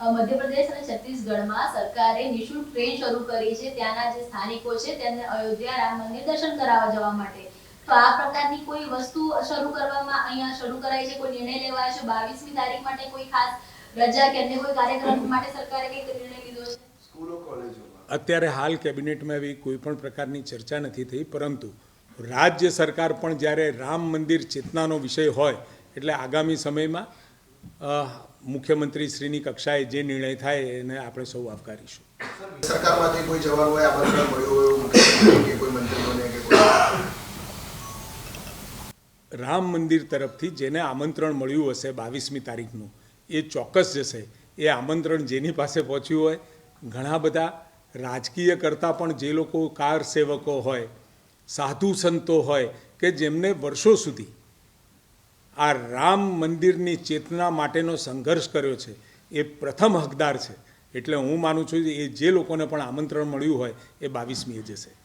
અ, મધ્યપ્રદેશ અને છત્તીસગઢમાં સરકારે નિઃશુલ્ક ટ્રેન શરૂ કરી છે. ત્યાંના જે સ્થાનિકો છે તેમને અયોધ્યા રામ મંદિર દર્શન કરાવવા જવા માટે. તો આ પ્રકારની કોઈ વસ્તુ શરૂ કરવામાં અહીંયા શરૂ કરાઈ છે? કોઈ નિર્ણય લેવાયો છે? બાવીસમી તારીખ માટે કોઈ ખાસ રજા કે અન્ય કોઈ કાર્યક્રમ માટે સરકારે કઈ નિર્ણય લીધો છે? સ્કૂલો કોલેજોમાં. અત્યારે હાલ કેબિનેટમાં એવી કોઈ પણ પ્રકારની ચર્ચા નથી થઈ પરંતુ રાજ્ય સરકાર પણ જ્યારે રામ મંદિર ચેતનાનો વિષય હોય એટલે આગામી સમયમાં મુખ્યમંત્રી શ્રીની કક્ષાએ જે નિર્ણય થાય એને આપણે સૌ આવકારીશું. સરકારમાંથી કોઈ જવાબ હોય આમંત્રણ મળ્યું હોય કે કોઈ મંત્રીઓને કે કોઈ રામ મંદિર તરફથી જેને આમંત્રણ મળ્યું હશે બાવીસમી તારીખનું એ ચોક્કસ જશે. એ આમંત્રણ જેની પાસે પહોંચ્યું હોય ઘણા બધા રાજકીય કરતાં પણ જે લોકો કાર સેવકો હોય સાધુ સંતો હોય કે જેમને વર્ષો સુધી આ રામ મંદિરની ચેતના માટેનો સંઘર્ષ કર્યો છે. એ પ્રથમ હકદાર છે. એટલે હું માનું છું કે એ જે લોકોને પણ આમંત્રણ મળ્યું હોય એ બાવીસમીએ જશે.